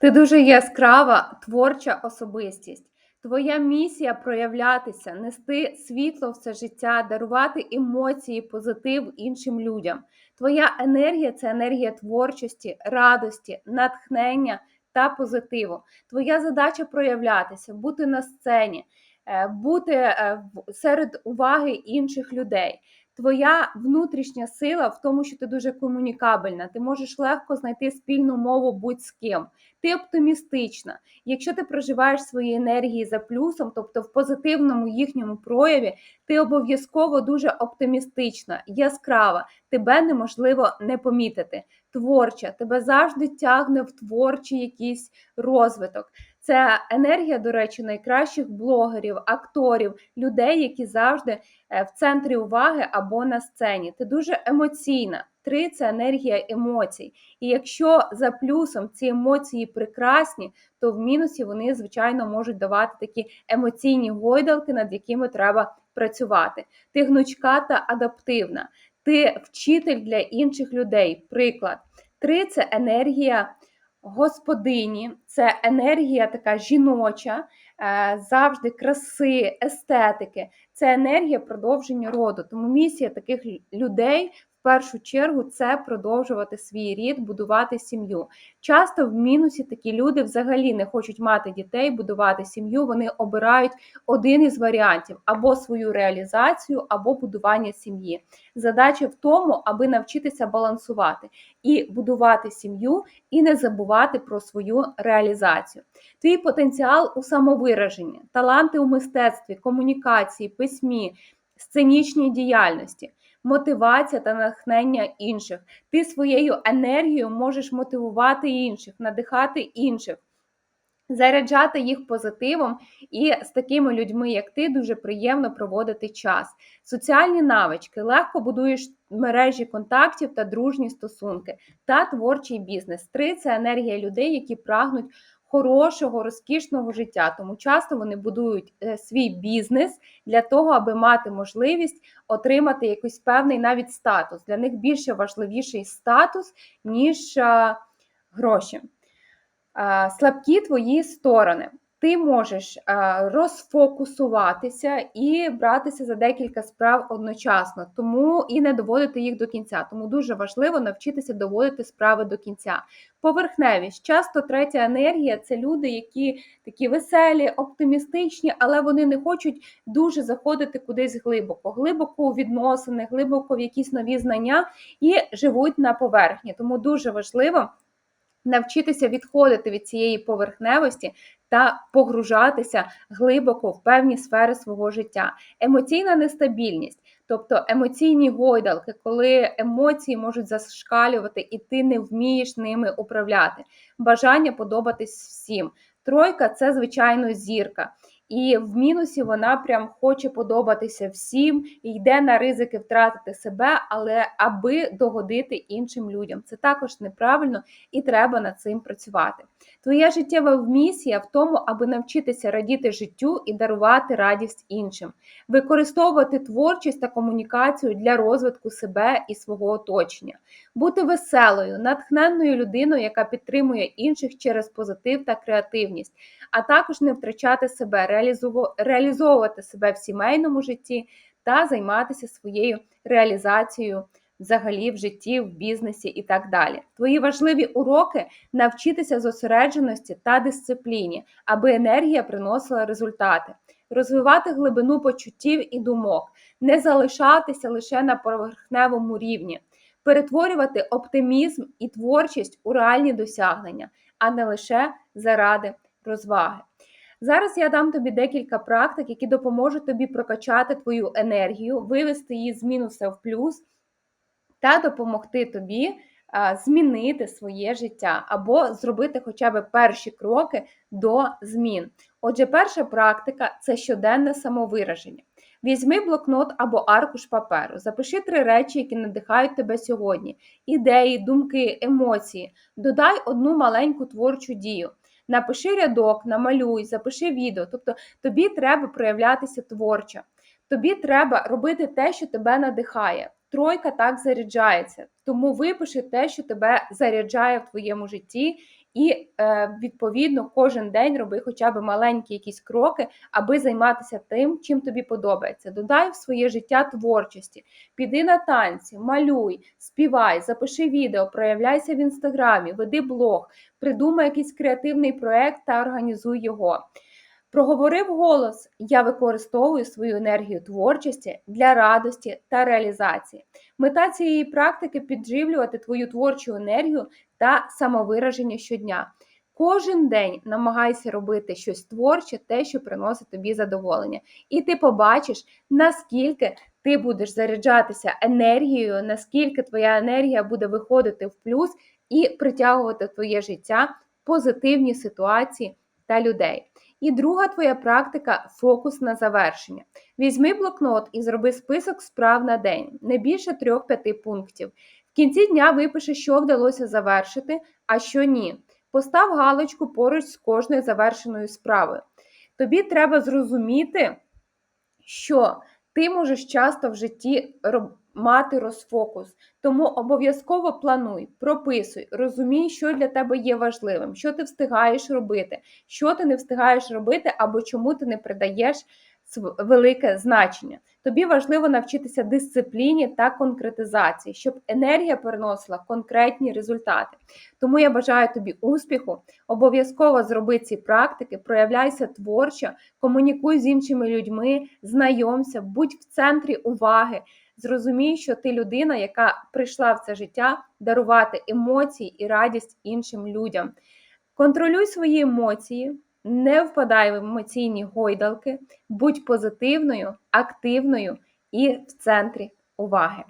Ти дуже яскрава творча особистість. Твоя місія проявлятися, нести світло в це життя, дарувати емоції, позитив іншим людям. Твоя енергія це енергія творчості, радості, натхнення та позитиву. Твоя задача проявлятися, бути на сцені, е, бути е, серед уваги інших людей. Твоя внутрішня сила в тому, що ти дуже комунікабельна. Ти можеш легко знайти спільну мову будь з ким. Ти оптимістична. Якщо ти проживаєш свої енергії за плюсом, тобто в позитивному їхньому прояві, ти обов'язково дуже оптимістична, яскрава, тебе неможливо не помітити. Творча, тебе завжди тягне в творчий якийсь розвиток. Це енергія, до речі, найкращих блогерів, акторів, людей, які завжди е, в центрі уваги або на сцені. Ти дуже емоційна. Три це енергія емоцій. І якщо за плюсом ці емоції прекрасні, то в мінусі вони, звичайно, можуть давати такі емоційні гойдалки, над якими треба працювати. Ти гнучка та адаптивна, ти вчитель для інших людей. Приклад. Три це енергія господині, це енергія така жіноча, е, завжди краси, естетики. Це енергія продовження роду. Тому місія таких людей в першу чергу це продовжувати свій рід, будувати сім'ю. Часто в мінусі такі люди взагалі не хочуть мати дітей, будувати сім'ю. Вони обирають один із варіантів або свою реалізацію, або будування сім'ї. Задача в тому, аби навчитися балансувати і будувати сім'ю, і не забувати про свою реалізацію. Твій потенціал у самовираженні, таланти у мистецтві, комунікації, письмі, сценічній діяльності мотивація та натхнення інших. Ти своєю енергією можеш мотивувати інших, надихати інших. Заряджати їх позитивом, і з такими людьми, як ти, дуже приємно проводити час. Соціальні навички легко будуєш мережі контактів та дружні стосунки та творчий бізнес. Три це енергія людей, які прагнуть хорошого, розкішного життя. Тому часто вони будують е, свій бізнес для того, аби мати можливість отримати якийсь певний навіть статус. Для них більше важливіший статус, ніж гроші. Слабкі твої сторони. Ти можеш а, розфокусуватися і братися за декілька справ одночасно, тому і не доводити їх до кінця. Тому дуже важливо навчитися доводити справи до кінця. Поверхневість. Часто третя енергія це люди, які такі веселі, оптимістичні, але вони не хочуть дуже заходити кудись глибоко, глибоко у відносини, глибоко в якісь нові знання і живуть на поверхні. Тому дуже важливо навчитися відходити від цієї поверхневості та погружатися глибоко в певні сфери свого життя. Емоційна нестабільність, тобто емоційні гойдалки, коли емоції можуть зашкалювати, і ти не вмієш ними управляти. Бажання подобатись всім. Тройка це, звичайно, зірка. І в мінусі вона прям хоче подобатися всім йде на ризики втратити себе, але аби догодити іншим людям. Це також неправильно і треба над цим працювати. Твоя життєва місія в тому, аби навчитися радіти життю і дарувати радість іншим, використовувати творчість та комунікацію для розвитку себе і свого оточення, бути веселою, натхненною людиною, яка підтримує інших через позитив та креативність, а також не втрачати себе, реалізовувати себе в сімейному житті та займатися своєю реалізацією взагалі в житті, в бізнесі і так далі. Твої важливі уроки навчитися зосередженості та дисципліні, аби енергія приносила результати, розвивати глибину почуттів і думок, не залишатися лише на поверхневому рівні, перетворювати оптимізм і творчість у реальні досягнення, а не лише заради розваги. Зараз я дам тобі декілька практик, які допоможуть тобі прокачати твою енергію, вивести її з мінуса в плюс та допомогти тобі змінити своє життя або зробити хоча б перші кроки до змін. Отже, перша практика це щоденне самовираження. Візьми блокнот або аркуш паперу, запиши три речі, які надихають тебе сьогодні: ідеї, думки, емоції. Додай одну маленьку творчу дію. Напиши рядок, намалюй, запиши відео. Тобто тобі треба проявлятися творчо. Тобі треба робити те, що тебе надихає. Тройка так заряджається. Тому випиши те, що тебе заряджає в твоєму житті, І е, відповідно кожен день роби хоча б маленькі якісь кроки, аби займатися тим, чим тобі подобається. Додай в своє життя творчості, піди на танці, малюй, співай, запиши відео, проявляйся в інстаграмі, веди блог, придумай якийсь креативний проект та організуй його. Проговорив голос: я використовую свою енергію творчості для радості та реалізації. Мета цієї практики підживлювати твою творчу енергію та самовираження щодня. Кожен день намагайся робити щось творче, те, що приносить тобі задоволення. І ти побачиш, наскільки ти будеш заряджатися енергією, наскільки твоя енергія буде виходити в плюс і притягувати твоє життя позитивні ситуації та людей. І друга твоя практика фокус на завершення. Візьми блокнот і зроби список справ на день, не більше 3-5 пунктів. В кінці дня випиши, що вдалося завершити, а що ні. Постав галочку поруч з кожною завершеною справою. Тобі треба зрозуміти, що ти можеш часто в житті мати розфокус. Тому обов'язково плануй, прописуй, розумій, що для тебе є важливим, що ти встигаєш робити, що ти не встигаєш робити, або чому ти не придаєш велике значення. Тобі важливо навчитися дисципліні та конкретизації, щоб енергія переносила конкретні результати. Тому я бажаю тобі успіху. Обов'язково зроби ці практики, проявляйся творчо, комунікуй з іншими людьми, знайомся, будь в центрі уваги. Зрозумій, що ти людина, яка прийшла в це життя дарувати емоції і радість іншим людям. Контролюй свої емоції, не впадай в емоційні гойдалки, будь позитивною, активною і в центрі уваги.